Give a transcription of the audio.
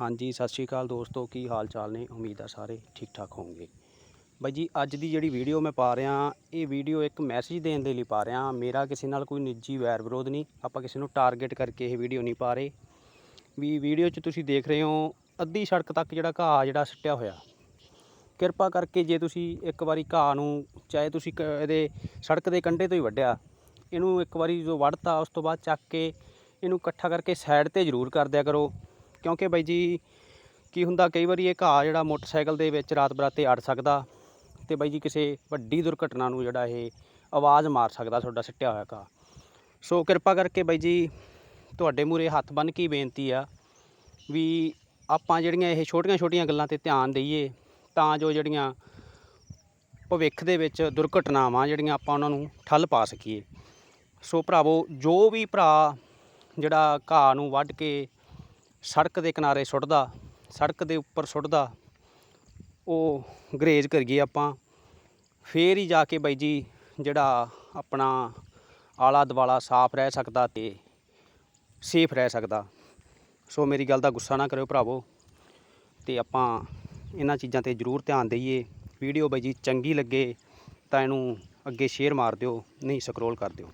ਹਾਂਜੀ, ਸਤਿ ਸ਼੍ਰੀ ਅਕਾਲ ਦੋਸਤੋ, ਕੀ ਹਾਲ ਚਾਲ ਨੇ? ਉਮੀਦ ਆ ਸਾਰੇ ਠੀਕ ਠਾਕ ਹੋਵੋਗੇ ਬਾਈ ਜੀ, ਅੱਜ ਦੀ ਜਿਹੜੀ ਵੀਡੀਓ ਮੈਂ ਪਾ ਰਿਹਾ, ਇਹ ਵੀਡੀਓ ਇੱਕ ਮੈਸੇਜ ਦੇਣ ਦੇ ਲਈ ਪਾ ਰਿਹਾ। ਮੇਰਾ ਕਿਸੇ ਨਾਲ ਕੋਈ ਨਿੱਜੀ ਵੈਰ ਵਿਰੋਧ ਨਹੀਂ, ਆਪਾਂ ਕਿਸੇ ਨੂੰ ਟਾਰਗੇਟ ਕਰਕੇ ਇਹ ਵੀਡੀਓ ਨਹੀਂ ਪਾ ਰਹੇ। ਵੀ ਵੀਡੀਓ 'ਚ ਤੁਸੀਂ ਦੇਖ ਰਹੇ ਹੋ, ਅੱਧੀ ਸੜਕ ਤੱਕ ਜਿਹੜਾ ਘਾਹ ਜਿਹੜਾ ਸਿੱਟਿਆ ਹੋਇਆ। ਕਿਰਪਾ ਕਰਕੇ ਜੇ ਤੁਸੀਂ ਇੱਕ ਵਾਰੀ ਘਾਹ ਨੂੰ, ਚਾਹੇ ਤੁਸੀਂ ਕ- ਇਹਦੇ ਸੜਕ ਦੇ ਕੰਢੇ ਤੋਂ ਹੀ ਵੱਢਿਆ, ਇਹਨੂੰ ਇੱਕ ਵਾਰੀ ਜੋ ਵੱਢਤਾ, ਉਸ ਤੋਂ ਬਾਅਦ ਚੱਕ ਕੇ ਇਹਨੂੰ ਇਕੱਠਾ ਕਰਕੇ ਸਾਈਡ ਤੇ ਜ਼ਰੂਰ ਕਰ ਦਿਆ ਕਰੋ। ਕਿਉਂਕਿ ਬਾਈ ਜੀ, ਕੀ ਹੁੰਦਾ, ਕਈ ਵਾਰੀ ਇਹ ਘਾਹ ਜਿਹੜਾ ਮੋਟਰਸਾਈਕਲ ਦੇ ਵਿੱਚ ਰਾਤ ਬਰਾਤੇ ਅੜ ਸਕਦਾ ਤੇ ਬਾਈ ਜੀ ਕਿਸੇ ਵੱਡੀ ਦੁਰਘਟਨਾ ਨੂੰ ਜਿਹੜਾ ਇਹ ਆਵਾਜ਼ ਮਾਰ ਸਕਦਾ, ਤੁਹਾਡਾ ਸਿੱਟਿਆ ਹੋਇਆ ਘਾਹ। ਸੋ ਕਿਰਪਾ ਕਰਕੇ ਬਾਈ ਜੀ, ਤੁਹਾਡੇ ਮੂਰੇ ਹੱਥ ਬੰਨ੍ਹ ਕੇ ਬੇਨਤੀ ਆ ਵੀ ਆਪਾਂ ਜਿਹੜੀਆਂ ਇਹ ਛੋਟੀਆਂ-ਛੋਟੀਆਂ ਗੱਲਾਂ ਤੇ ਧਿਆਨ ਦਈਏ, ਤਾਂ ਜੋ ਜਿਹੜੀਆਂ ਭਵਿੱਖ ਦੇ ਵਿੱਚ ਦੁਰਘਟਨਾਵਾਂ ਜਿਹੜੀਆਂ ਆਪਾਂ ਉਹਨਾਂ ਨੂੰ ਠੱਲ ਪਾ ਸਕੀਏ। ਸੋ ਭਰਾਵੋ, ਜੋ ਵੀ ਭਰਾ ਜਿਹੜਾ ਘਾਹ ਨੂੰ ਵੱਢ ਕੇ ਸੜਕ ਦੇ ਕਿਨਾਰੇ ਸੁੱਟਦਾ, ਸੜਕ ਦੇ ਉੱਪਰ ਸੁੱਟਦਾ, ਉਹ ਗਰੇਜ ਕਰੀਏ ਆਪਾਂ। ਫੇਰ ਹੀ ਜਾ ਕੇ ਬਾਈ ਜੀ ਜਿਹੜਾ ਆਪਣਾ ਆਲਾ ਦੁਆਲਾ ਸਾਫ਼ ਰਹਿ ਸਕਦਾ ਤੇ ਸੇਫ ਰਹਿ ਸਕਦਾ। ਸੋ ਮੇਰੀ ਗੱਲ ਦਾ ਗੁੱਸਾ ਨਾ ਕਰਿਓ ਭਰਾਵੋ ਤੇ ਆਪਾਂ ਇਹਨਾਂ ਚੀਜ਼ਾਂ ਤੇ ਜ਼ਰੂਰ ਧਿਆਨ ਦਈਏ। ਵੀਡੀਓ ਬਾਈ ਜੀ ਚੰਗੀ ਲੱਗੇ ਤਾਂ ਇਹਨੂੰ ਅੱਗੇ ਸ਼ੇਅਰ ਮਾਰ ਦਿਓ, ਨਹੀਂ ਸਕਰੋਲ ਕਰ ਦਿਓ।